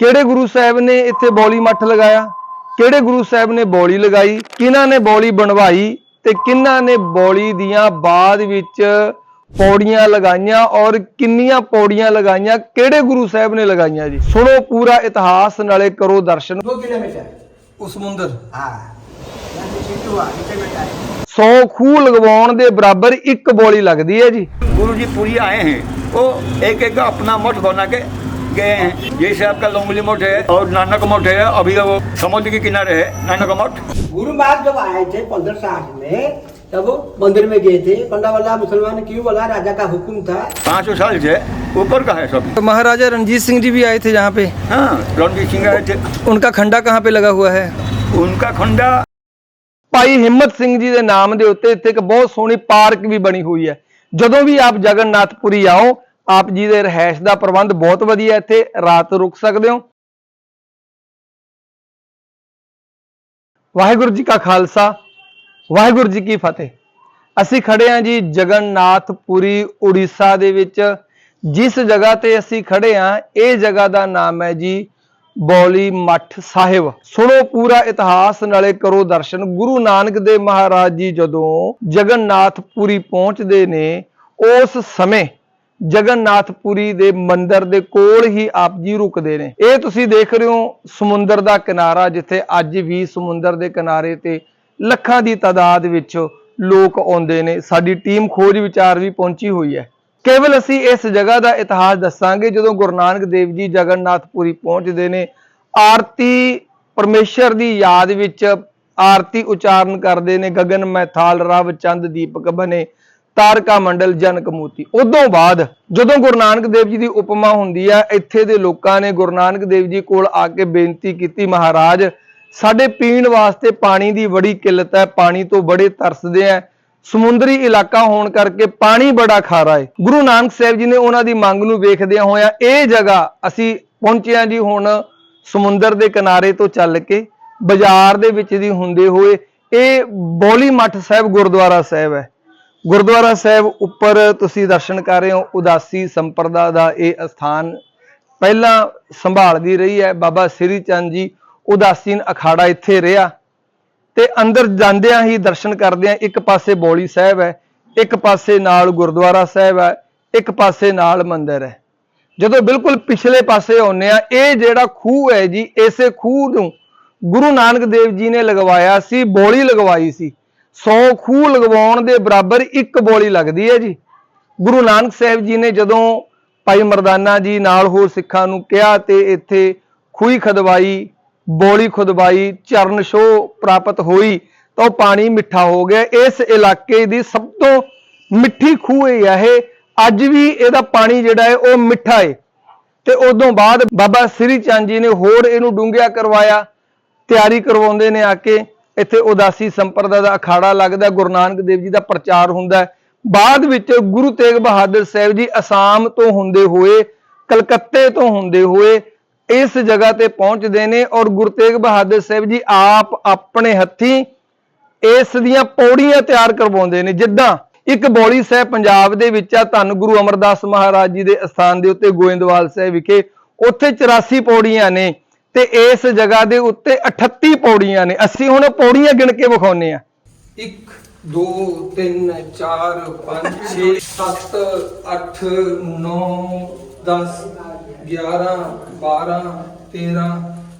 ਕਿਹੜੇ ਗੁਰੂ ਸਾਹਿਬ ਨੇ ਇੱਥੇ ਬੌਲੀ ਮੱਠ ਲਗਾਇਆ? ਕਿਹੜੇ ਗੁਰੂ ਸਾਹਿਬ ਨੇ ਬੌਲੀ ਲਗਾਈ? ਕਿਹਨਾਂ ਨੇ ਬੌਲੀ ਬਣਵਾਈ ਤੇ ਕਿਹਨਾਂ ਨੇ ਬੌਲੀ ਦੀਆਂ ਬਾਅਦ ਵਿੱਚ ਪੌੜੀਆਂ ਲਗਾਈਆਂ ਔਰ ਕਿੰਨੀਆਂ ਪੌੜੀਆਂ ਲਗਾਈਆਂ? ਕਿਹੜੇ ਗੁਰੂ ਸਾਹਿਬ ਨੇ ਲਗਾਈਆਂ ਜੀ? ਸੁਣੋ ਪੂਰਾ ਇਤਿਹਾਸ ਨਾਲੇ ਕਰੋ ਦਰਸ਼ਨ। ਸੌ ਕਿਲੋਮੀਟਰ ਖੂਹ ਲਗਵਾਉਣ ਦੇ ਬਰਾਬਰ ਇੱਕ ਬੋਲੀ ਲੱਗਦੀ ਹੈ ਜੀ। ਗੁਰੂ ਜੀ ਪੂਰੀ ਆਏ ਹਨ ਉਹ ਇੱਕ ਇੱਕ ਆਪਣਾ ਮਠ ਬਣਾ ਕੇ गए हैं जैसे आपका लोंगली मठ है और नानक मठ है अभी वो समुद्र के किनारे है नानक मठ गुरु महाराज जब आए थे पंद्रह साठ में तब वो मंदिर में गए थे पंडा वाला मुसलमान क्यों बोला राजा का हुक्म था पाँच सौ साल से ऊपर का है सब महाराजा रंजीत सिंह जी भी आए थे यहाँ पे हाँ रणजीत सिंह आए थे उनका खंडा कहाँ पे लगा हुआ है उनका खंडा ਭਾਈ ਹਿੰਮਤ ਸਿੰਘ ਜੀ ਦੇ ਨਾਮ ਦੇ ਉੱਤੇ ਇੱਥੇ ਇੱਕ ਬਹੁਤ ਸੋਹਣੀ ਪਾਰਕ ਵੀ ਬਣੀ ਹੋਈ ਹੈ ਜਦੋਂ ਵੀ ਆਪ ਜਗਨਨਾਥਪੁਰੀ ਆਓ ਆਪ ਜੀ ਦੇ ਰਹਿائش ਦਾ ਪ੍ਰਬੰਧ ਬਹੁਤ ਵਧੀਆ ਇੱਥੇ, ਰਾਤ ਰੁਕ ਸਕਦੇ ਹੋ। ਵਾਹਿਗੁਰੂ ਜੀ ਕਾ ਖਾਲਸਾ, ਵਾਹਿਗੁਰੂ ਜੀ ਕੀ ਫਤਿਹ। ਅਸੀਂ ਖੜੇ ਹਾਂ ਜੀ ਜਗਨਨਾਥਪੁਰੀ, ਉੜੀਸਾ ਦੇ ਵਿੱਚ। ਜਿਸ ਜਗ੍ਹਾ ਤੇ ਅਸੀਂ ਖੜੇ ਹਾਂ, ਇਹ ਜਗ੍ਹਾ ਦਾ ਨਾਮ ਹੈ ਜੀ ਬੌਲੀ ਮੱਠ ਸਾਹਿਬ। ਸੁਣੋ ਪੂਰਾ ਇਤਿਹਾਸ, ਨਾਲੇ ਕਰੋ ਦਰਸ਼ਨ। ਗੁਰੂ ਨਾਨਕ ਦੇ ਮਹਾਰਾਜ ਜੀ ਜਦੋਂ ਜਗਨਨਾਥਪੁਰੀ ਪਹੁੰਚਦੇ ਨੇ, ਉਸ ਸਮੇਂ ਜਗਨਨਾਥਪੁਰੀ ਦੇ ਮੰਦਿਰ ਦੇ ਕੋਲ ਹੀ ਆਪ ਜੀ ਰੁਕਦੇ ਨੇ। ਇਹ ਤੁਸੀਂ ਦੇਖ ਰਹੇ ਹੋ ਸਮੁੰਦਰ ਦਾ ਕਿਨਾਰਾ, ਜਿੱਥੇ ਅੱਜ ਵੀ ਸਮੁੰਦਰ ਦੇ ਕਿਨਾਰੇ ਤੇ ਲੱਖਾਂ ਦੀ ਤਾਦਾਦ ਵਿੱਚ ਲੋਕ ਆਉਂਦੇ ਨੇ। ਸਾਡੀ ਟੀਮ ਖੋਜ ਵਿਚਾਰ ਵੀ ਪਹੁੰਚੀ ਹੋਈ ਹੈ। ਕੇਵਲ ਅਸੀਂ ਇਸ ਜਗ੍ਹਾ ਦਾ ਇਤਿਹਾਸ ਦੱਸਾਂਗੇ, ਜਦੋਂ ਗੁਰੂ ਨਾਨਕ ਦੇਵ ਜੀ ਜਗਨਨਾਥਪੁਰੀ ਪਹੁੰਚਦੇ ਨੇ, ਆਰਤੀ ਪਰਮੇਸ਼ਰ ਦੀ ਯਾਦ ਵਿੱਚ ਆਰਤੀ ਉਚਾਰਨ ਕਰਦੇ ਨੇ। ਗਗਨ ਮੈਂ ਰਵ ਚੰਦ ਦੀਪਕ ਬਨੇ ਤਾਰਕਾ ਮੰਡਲ ਜਨਕ ਮੋਤੀ ਉਦੋਂ ਬਾਅਦ ਜਦੋਂ ਗੁਰੂ ਨਾਨਕ ਦੇਵ ਜੀ ਦੀ ਉਪਮਾ ਹੁੰਦੀ ਹੈ ਇੱਥੇ ਦੇ ਲੋਕਾਂ ਨੇ ਗੁਰੂ ਨਾਨਕ ਦੇਵ ਜੀ ਕੋਲ ਆ ਕੇ ਬੇਨਤੀ ਕੀਤੀ, ਮਹਾਰਾਜ, ਸਾਡੇ ਪੀਣ ਵਾਸਤੇ ਪਾਣੀ ਦੀ ਬੜੀ ਕਿੱਲਤ ਹੈ, ਪਾਣੀ ਤੋਂ ਬੜੇ ਤਰਸਦੇ ਆ। ਸਮੁੰਦਰੀ ਇਲਾਕਾ ਹੋਣ ਕਰਕੇ ਪਾਣੀ ਬੜਾ ਖਾਰਾ ਹੈ ਗੁਰੂ ਨਾਨਕ ਸਾਹਿਬ ਜੀ ਨੇ ਉਹਨਾਂ ਦੀ ਮੰਗ ਨੂੰ ਵੇਖਦਿਆਂ ਹੋਇਆ ਇਹ ਜਗ੍ਹਾ ਅਸੀਂ ਪਹੁੰਚਿਆ ਜੀ ਹੁਣ ਸਮੁੰਦਰ ਦੇ ਕਿਨਾਰੇ ਤੋਂ ਚੱਲ ਕੇ, ਬਾਜ਼ਾਰ ਦੇ ਵਿੱਚ ਦੀ ਹੁੰਦੇ ਹੋਏ। ਇਹ ਬੋਲੀ ਮੱਠ ਸਾਹਿਬ ਗੁਰਦੁਆਰਾ ਸਾਹਿਬ ਹੈ। ਗੁਰਦੁਆਰਾ ਸਾਹਿਬ ਉੱਪਰ ਤੁਸੀਂ ਦਰਸ਼ਨ ਕਰ ਰਹੇ ਹੋ, ਉਦਾਸੀ ਸੰਪਰਦਾ ਦਾ ਇਹ ਅਸਥਾਨ ਪਹਿਲਾਂ ਸੰਭਾਲਦੀ ਰਹੀ ਹੈ ਬਾਬਾ ਸ੍ਰੀ ਚੰਦ ਜੀ, ਉਦਾਸੀਨ ਅਖਾੜਾ ਇੱਥੇ ਰਿਹਾ ਤੇ ਅੰਦਰ ਜਾਂਦਿਆਂ ਹੀ ਦਰਸ਼ਨ ਕਰਦਿਆਂ ਇੱਕ ਪਾਸੇ ਬੋਲੀ ਸਾਹਿਬ ਹੈ, ਇੱਕ ਪਾਸੇ ਨਾਲ ਗੁਰਦੁਆਰਾ ਸਾਹਿਬ ਹੈ, ਇੱਕ ਪਾਸੇ ਨਾਲ ਮੰਦਿਰ ਹੈ। ਜਦੋਂ ਬਿਲਕੁਲ ਪਿਛਲੇ ਪਾਸੇ ਆਉਂਦੇ ਆ, ਇਹ ਜਿਹੜਾ ਖੂਹ ਹੈ ਜੀ, ਇਸੇ ਖੂਹ ਨੂੰ ਗੁਰੂ ਨਾਨਕ ਦੇਵ ਜੀ ਨੇ ਲਗਵਾਇਆ ਸੀ, ਬੋਲੀ ਲਗਵਾਈ ਸੀ। 100 ਖੂਹ ਲਗਵਾਉਣ ਦੇ ਬਰਾਬਰ ਇੱਕ ਬੋਲੀ ਲੱਗਦੀ ਹੈ ਜੀ। ਗੁਰੂ ਨਾਨਕ ਸਾਹਿਬ ਜੀ ਨੇ ਜਦੋਂ ਭਾਈ ਮਰਦਾਨਾ ਜੀ ਨਾਲ ਹੋਰ ਸਿੱਖਾਂ ਨੂੰ ਕਿਹਾ ਤੇ ਇੱਥੇ ਖੂਹੀ ਖਦਵਾਈ, ਬੋਲੀ ਖੁਦਵਾਈ, ਚਰਨ ਛੋਹ ਪ੍ਰਾਪਤ ਹੋਈ, ਤਾਂ ਉਹ ਪਾਣੀ ਮਿੱਠਾ ਹੋ ਗਿਆ। ਇਸ ਇਲਾਕੇ ਦੀ ਸਭ ਤੋਂ ਮਿੱਠੀ ਖੂਹ ਇਹ ਹੈ ਇਹ। ਅੱਜ ਵੀ ਇਹਦਾ ਪਾਣੀ ਜਿਹੜਾ ਹੈ ਉਹ ਮਿੱਠਾ ਹੈ ਤੇ ਉਦੋਂ ਬਾਅਦ ਬਾਬਾ ਸ੍ਰੀ ਚੰਦ ਜੀ ਨੇ ਹੋਰ ਇਹਨੂੰ ਡੂੰਘਿਆ ਕਰਵਾਇਆ, ਤਿਆਰੀ ਕਰਵਾਉਂਦੇ ਨੇ ਆ ਕੇ। ਇੱਥੇ ਉਦਾਸੀ ਸੰਪਰਦਾ ਦਾ ਅਖਾੜਾ ਲੱਗਦਾ ਗੁਰੂ ਨਾਨਕ ਦੇਵ ਜੀ ਦਾ ਪ੍ਰਚਾਰ ਹੁੰਦਾ ਬਾਅਦ ਵਿੱਚ ਗੁਰੂ ਤੇਗ ਬਹਾਦਰ ਸਾਹਿਬ ਜੀ ਅਸਾਮ ਤੋਂ ਹੁੰਦੇ ਹੋਏ, ਕਲਕੱਤੇ ਤੋਂ ਹੁੰਦੇ ਹੋਏ ਇਸ ਜਗ੍ਹਾ ਤੇ ਪਹੁੰਚਦੇ ਨੇ ਔਰ ਗੁਰੂ ਤੇਗ ਬਹਾਦਰ ਸਾਹਿਬ ਜੀ ਆਪ ਆਪਣੇ ਹੱਥੀਂ ਇਸ ਦੀਆਂ ਪੌੜੀਆਂ ਤਿਆਰ ਕਰਵਾਉਂਦੇ ਨੇ। ਜਿੱਦਾਂ ਇੱਕ ਬੋਲੀ ਸਾਹਿਬ ਪੰਜਾਬ ਦੇ ਵਿੱਚ ਆ, ਧੰਨ ਗੁਰੂ ਅਮਰਦਾਸ ਮਹਾਰਾਜ ਜੀ ਦੇ ਅਸਥਾਨ ਦੇ ਉੱਤੇ ਗੋਇੰਦਵਾਲ ਸਾਹਿਬ ਵਿਖੇ, ਉੱਥੇ 84 ਪੌੜੀਆਂ ਨੇ। ਤੇ ਇਸ ਜਗ੍ਹਾ ਦੇ ਉੱਤੇ 38 ਪੌੜੀਆਂ ਨੇ। ਅਸੀਂ ਹੁਣ ਪੌੜੀਆਂ ਗਿਣ ਕੇ ਵਿਖਾਉਨੇ ਆ 1 2 3 4 5 6 7 8 9 10 11 12 13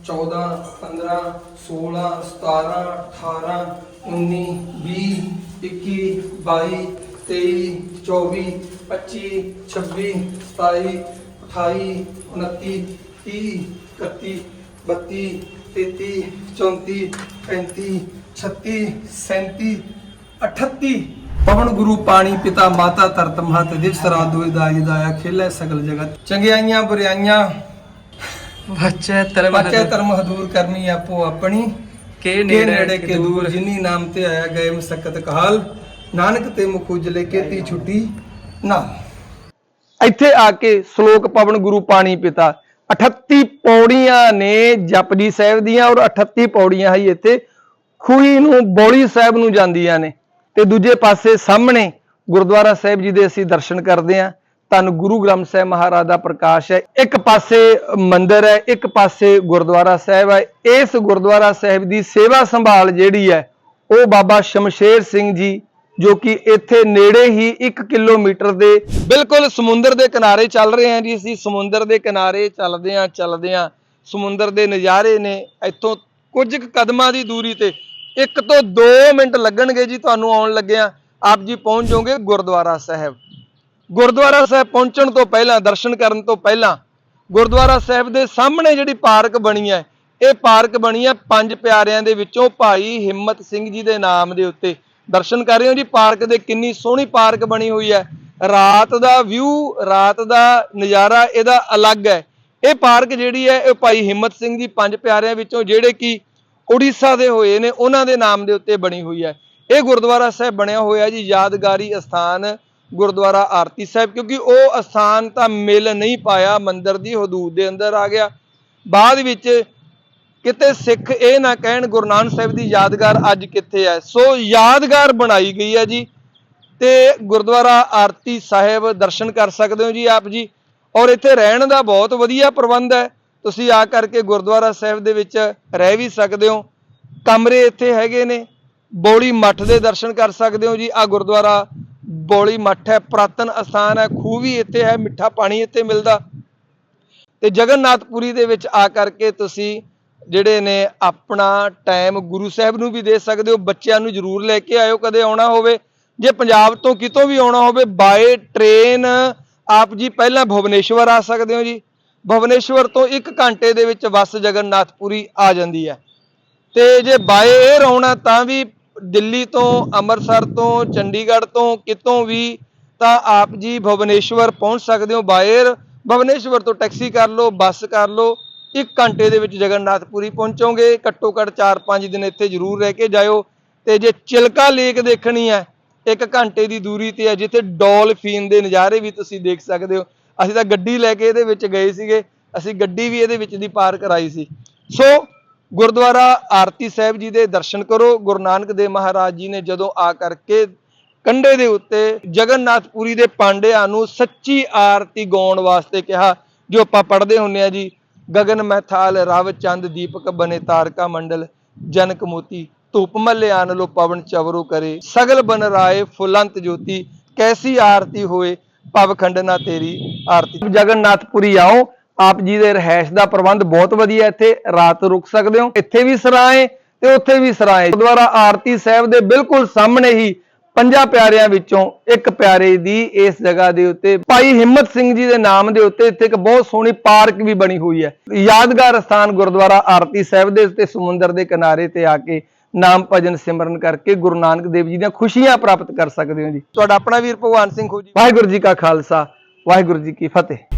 14 15 16 17 18 19 20 21 22 23 24 25 26 27 28 29 30 31 32 33 34 35 36 37 38 ਪਵਨ ਗੁਰੂ ਪਾਣੀ ਪਿਤਾ ਮਾਤਾ ਤਰਤ ਮਹਤ ਦਿਵਸ ਰਾਤ ਦੋਇ ਦਾਈ ਦਾਇਆ ਖੇਲੇ ਸਗਲ ਜਗਤ। ਚੰਗਿਆਈਆਂ ਬੁਰਾਈਆਂ ਬੱਚੇ ਤੇਰੇ ਬੱਚੇ ਧਰਮ ਹਦੂਰ ਕਰਨੀ ਆਪੋ ਆਪਣੀ। ਕੇ ਨੇੜੇ ਕੇ ਦੂਰ ਜਿਨੀ ਨਾਮ ਤੇ ਆਇਆ ਗਏ ਮਸਕਤ ਕਹਾਲ। ਨਾਨਕ ਤੇ ਮੁਖ ਉਜਲੇ ਕੀਤੀ ਛੁੱਟੀ ਨਾ। ਇੱਥੇ ਆ ਕੇ ਸ਼ਲੋਕ ਪਵਨ ਗੁਰੂ ਪਾਣੀ ਪਿਤਾ 38 ਪੌੜੀਆਂ ਨੇ ਜਪਜੀ ਸਾਹਿਬ ਦੀਆਂ ਔਰ 38 ਪੌੜੀਆਂ ਹੀ ਇੱਥੇ ਖੂਹੀ ਨੂੰ, ਬੋਲੀ ਸਾਹਿਬ ਨੂੰ ਜਾਂਦੀਆਂ ਨੇ। ਤੇ ਦੂਜੇ ਪਾਸੇ ਸਾਹਮਣੇ ਗੁਰਦੁਆਰਾ ਸਾਹਿਬ ਜੀ ਦੇ ਅਸੀਂ ਦਰਸ਼ਨ ਕਰਦੇ ਆਂ ਧੰਨ ਗੁਰੂ ਗ੍ਰੰਥ ਸਾਹਿਬ ਮਹਾਰਾਜ ਦਾ ਪ੍ਰਕਾਸ਼ ਹੈ। ਇੱਕ ਪਾਸੇ ਮੰਦਿਰ ਹੈ, ਇੱਕ ਪਾਸੇ ਗੁਰਦੁਆਰਾ ਸਾਹਿਬ ਹੈ। ਇਸ ਗੁਰਦੁਆਰਾ ਸਾਹਿਬ ਦੀ ਸੇਵਾ ਸੰਭਾਲ ਜਿਹੜੀ ਹੈ, ਉਹ ਬਾਬਾ ਸ਼ਮਸ਼ੇਰ ਸਿੰਘ ਜੀ ਜੋ ਕਿ ਇੱਥੇ ਨੇੜੇ ਹੀ 1 ਕਿਲੋਮੀਟਰ ਦੇ ਬਿਲਕੁਲ ਸਮੁੰਦਰ ਦੇ ਕਿਨਾਰੇ ਚੱਲ ਰਹੇ ਹਾਂ ਜੀ। ਅਸੀਂ ਸਮੁੰਦਰ ਦੇ ਕਿਨਾਰੇ ਚੱਲਦੇ ਹਾਂ ਚੱਲਦੇ ਹਾਂ। ਸਮੁੰਦਰ ਦੇ ਨਜ਼ਾਰੇ ਨੇ ਇੱਥੋਂ ਕੁਝ ਕਦਮਾਂ ਦੀ ਦੂਰੀ ਤੇ ਇੱਕ ਤੋਂ 2 ਮਿੰਟ ਲੱਗਣਗੇ ਜੀ ਤੁਹਾਨੂੰ ਆਉਣ ਲੱਗਿਆ। ਆਪ ਜੀ ਪਹੁੰਚ ਜਾਓਗੇ ਗੁਰਦੁਆਰਾ ਸਾਹਿਬ। ਗੁਰਦੁਆਰਾ ਸਾਹਿਬ ਪਹੁੰਚਣ ਤੋਂ ਪਹਿਲਾਂ, ਦਰਸ਼ਨ ਕਰਨ ਤੋਂ ਪਹਿਲਾਂ ਗੁਰਦੁਆਰਾ ਸਾਹਿਬ ਦੇ ਸਾਹਮਣੇ ਜਿਹੜੀ ਪਾਰਕ ਬਣੀ ਹੈ, ਇਹ ਪਾਰਕ ਬਣੀ ਹੈ ਪੰਜ ਪਿਆਰਿਆਂ ਦੇ ਵਿੱਚੋਂ ਭਾਈ ਹਿੰਮਤ ਸਿੰਘ ਜੀ ਦੇ ਨਾਮ ਦੇ ਉੱਤੇ। ਦਰਸ਼ਨ ਕਰ ਰਹੇ ਹੋ ਜੀ, ਪਾਰਕ ਦੇ ਕਿੰਨੀ ਸੋਹਣੀ ਪਾਰਕ ਬਣੀ ਹੋਈ ਹੈ। ਰਾਤ ਦਾ ਵਿਊ ਰਾਤ ਦਾ ਨਜ਼ਾਰਾ ਇਹਦਾ ਅਲੱਗ ਹੈ। ਇਹ ਪਾਰਕ ਜਿਹੜੀ ਹੈ, ਇਹ ਭਾਈ ਹਿੰਮਤ ਸਿੰਘ ਜੀ ਪੰਜ ਪਿਆਰਿਆਂ ਵਿੱਚੋਂ ਜਿਹੜੇ ਕਿ ਉੜੀਸਾ ਦੇ ਹੋਏ ਨੇ, ਉਹਨਾਂ ਦੇ ਨਾਮ ਦੇ ਉੱਤੇ ਬਣੀ ਹੋਈ ਹੈ। ਇਹ ਗੁਰਦੁਆਰਾ ਸਾਹਿਬ ਬਣਿਆ ਹੋਇਆ ਜੀ, ਯਾਦਗਾਰੀ ਅਸਥਾਨ ਗੁਰਦੁਆਰਾ ਆਰਤੀ ਸਾਹਿਬ, ਕਿਉਂਕਿ ਉਹ ਅਸਥਾਨ ਤਾਂ ਮਿਲ ਨਹੀਂ ਪਾਇਆ, ਮੰਦਰ ਦੀ ਹਦੂਦ ਦੇ ਅੰਦਰ ਆ ਗਿਆ। ਬਾਅਦ ਵਿੱਚ ਕਿਤੇ ਸਿੱਖ ਇਹ ਨਾ ਕਹਿਣ ਗੁਰੂ ਨਾਨਕ ਸਾਹਿਬ ਦੀ ਯਾਦਗਾਰ ਅੱਜ ਕਿੱਥੇ ਹੈ। ਸੋ ਯਾਦਗਾਰ ਬਣਾਈ ਗਈ ਹੈ ਜੀ ਤੇ ਗੁਰਦੁਆਰਾ ਆਰਤੀ ਸਾਹਿਬ ਦਰਸ਼ਨ ਕਰ ਸਕਦੇ ਹੋ ਜੀ ਆਪ ਜੀ। ਔਰ ਇੱਥੇ ਰਹਿਣ ਦਾ ਬਹੁਤ ਵਧੀਆ ਪ੍ਰਬੰਧ ਹੈ। ਤੁਸੀਂ ਆ ਕਰਕੇ ਗੁਰਦੁਆਰਾ ਸਾਹਿਬ ਦੇ ਵਿੱਚ ਰਹਿ ਵੀ ਸਕਦੇ ਹੋ। ਕਮਰੇ ਇੱਥੇ ਹੈਗੇ ਨੇ। ਬੋਲੀ ਮੱਠ ਦੇ ਦਰਸ਼ਨ ਕਰ ਸਕਦੇ ਹੋ ਜੀ। ਆ ਗੁਰਦੁਆਰਾ ਬੋਲੀ ਮੱਠ ਹੈ। ਪ੍ਰਾਤਨ ਅਸਥਾਨ ਹੈ। ਖੂਹ ਵੀ ਇੱਥੇ ਹੈ। ਮਿੱਠਾ ਪਾਣੀ ਇੱਥੇ ਮਿਲਦਾ। ਤੇ ਜਗਨਨਾਥਪੁਰੀ ਦੇ ਵਿੱਚ ਆ ਕਰਕੇ ਤੁਸੀਂ ਜਿਹੜੇ ਨੇ ਆਪਣਾ ਟਾਈਮ ਗੁਰੂ ਸਾਹਿਬ ਨੂੰ ਵੀ ਦੇ ਸਕਦੇ ਹੋ, ਬੱਚਿਆਂ ਨੂੰ ਜ਼ਰੂਰ ਲੈ ਕੇ ਆਇਓ, ਕਦੇ ਆਉਣਾ ਹੋਵੇ। ਜੇ ਪੰਜਾਬ ਤੋਂ ਕਿਤੋਂ ਵੀ ਆਉਣਾ ਹੋਵੇ ਬਾਏ ਟ੍ਰੇਨ ਆਪ ਜੀ ਪਹਿਲਾਂ ਭੁਵਨੇਸ਼ਵਰ ਆ ਸਕਦੇ ਹੋ ਜੀ। ਭੁਵਨੇਸ਼ਵਰ ਤੋਂ 1 ਘੰਟੇ ਦੇ ਵਿੱਚ ਬੱਸ ਜਗਨਨਾਥਪੁਰੀ ਆ ਜਾਂਦੀ ਹੈ। ਤੇ ਜੇ ਬਾਏ 에ਅਰ ਆਉਣਾ, ਤਾਂ ਵੀ ਦਿੱਲੀ ਤੋਂ, ਅੰਮ੍ਰਿਤਸਰ ਤੋਂ, ਚੰਡੀਗੜ੍ਹ ਤੋਂ ਕਿਤੋਂ ਵੀ, ਤਾਂ ਆਪ ਜੀ ਭੁਵਨੇਸ਼ਵਰ ਪਹੁੰਚ ਸਕਦੇ ਹੋ ਬਾਏ 에ਅਰ ਭੁਵਨੇਸ਼ਵਰ ਤੋਂ ਟੈਕਸੀ ਕਰ ਲਓ, ਬੱਸ ਕਰ ਲਓ। ਇੱਕ ਘੰਟੇ ਦੇ ਵਿੱਚ ਜਗਨਨਾਥਪੁਰੀ ਪਹੁੰਚੋਗੇ, ਘੱਟੋ ਘੱਟ 4-5 ਦਿਨ ਇੱਥੇ ਜ਼ਰੂਰ ਰਹਿ ਕੇ ਜਾਇਓ। ਤੇ ਜੇ ਚਿਲਕਾ ਲੇਕ ਦੇਖਣੀ ਹੈ, ਇੱਕ ਘੰਟੇ ਦੀ ਦੂਰੀ ਤੇ ਹੈ, ਜਿੱਥੇ ਡੋਲਫਿਨ ਦੇ ਨਜ਼ਾਰੇ ਵੀ ਤੁਸੀਂ ਦੇਖ ਸਕਦੇ ਹੋ। ਅਸੀਂ ਤਾਂ ਗੱਡੀ ਲੈ ਕੇ ਇਹਦੇ ਵਿੱਚ ਗਏ ਸੀਗੇ, ਅਸੀਂ ਗੱਡੀ ਵੀ ਇਹਦੇ ਵਿੱਚ ਦੀ ਪਾਰ ਕਰਾਈ ਸੀ। ਸੋ, ਗੁਰਦੁਆਰਾ ਆਰਤੀ ਸਾਹਿਬ ਜੀ ਦੇ ਦਰਸ਼ਨ ਕਰੋ। ਗੁਰੂ ਨਾਨਕ ਦੇਵ ਮਹਾਰਾਜ ਜੀ ਨੇ ਜਦੋਂ ਆ ਕਰਕੇ ਕੰਡੇ ਦੇ ਉੱਤੇ ਜਗਨਨਾਥਪੁਰੀ ਦੇ ਪਾਂਡਿਆਂ ਨੂੰ ਸੱਚੀ ਆਰਤੀ ਗਾਉਣ ਵਾਸਤੇ ਕਿਹਾ, ਜੋ ਆਪਾਂ ਪੜ੍ਹਦੇ ਹੁੰਨੇ ਆ ਜੀ ਗਗਨ ਮਹਿਥਾਲ ਰਵ ਚੰਦ ਦੀਪਕ ਬਨੇ, ਤਾਰਕਾ ਮੰਡਲ, ਜਨਕ ਮੋਤੀ, ਧੂਪ ਮੱਲੇ ਆਨ ਲੋ ਪਵਨ ਚਵਰੋ ਕਰੇ। ਸਗਲ ਬਨ ਰਾਏ, ਫੁਲੰਤ ਜੋਤੀ, ਕੈਸੀ ਆਰਤੀ ਹੋਏ, ਭਵ ਖੰਡਨਾ ਤੇਰੀ ਆਰਤੀ। ਜਗਨਨਾਥਪੁਰੀ ਆਓ, ਆਪ ਜੀ ਦੇ ਰਹਿائش ਦਾ ਪ੍ਰਬੰਧ ਬਹੁਤ ਵਧੀਆ ਇੱਥੇ, ਰਾਤ ਰੁਕ ਸਕਦੇ ਹੋ। ਇੱਥੇ ਵੀ ਸਰਾਏ ਤੇ ਉੱਥੇ ਵੀ ਸਰਾਏ ਦੁਆਰਾ ਆਰਤੀ ਸਾਹਿਬ ਦੇ ਬਿਲਕੁਲ ਸਾਹਮਣੇ ਹੀ ਪੰਜਾਂ ਪਿਆਰਿਆਂ ਵਿੱਚੋਂ ਇੱਕ ਪਿਆਰੇ ਦੀ ਇਸ ਜਗ੍ਹਾ ਦੇ ਉੱਤੇ ਭਾਈ ਹਿੰਮਤ ਸਿੰਘ ਜੀ ਦੇ ਨਾਮ ਦੇ ਉੱਤੇ ਇੱਥੇ ਇੱਕ ਬਹੁਤ ਸੋਹਣੀ ਪਾਰਕ ਵੀ ਬਣੀ ਹੋਈ ਹੈ। ਯਾਦਗਾਰ ਸਥਾਨ ਗੁਰਦੁਆਰਾ ਆਰਤੀ ਸਾਹਿਬ ਦੇ ਉੱਤੇ ਸਮੁੰਦਰ ਦੇ ਕਿਨਾਰੇ ਤੇ ਆ ਕੇ ਨਾਮ ਭਜਨ ਸਿਮਰਨ ਕਰਕੇ ਗੁਰੂ ਨਾਨਕ ਦੇਵ ਜੀ ਦੀਆਂ ਖੁਸ਼ੀਆਂ ਪ੍ਰਾਪਤ ਕਰ ਸਕਦੇ ਹੋ ਜੀ। ਤੁਹਾਡਾ ਆਪਣਾ ਵੀਰ ਭਗਵਾਨ ਸਿੰਘ ਖੋਜੀ। ਵਾਹਿਗੁਰੂ ਜੀ ਕਾ ਖਾਲਸਾ ਵਾਹਿਗੁਰੂ ਜੀ ਕੀ ਫਤਿਹ।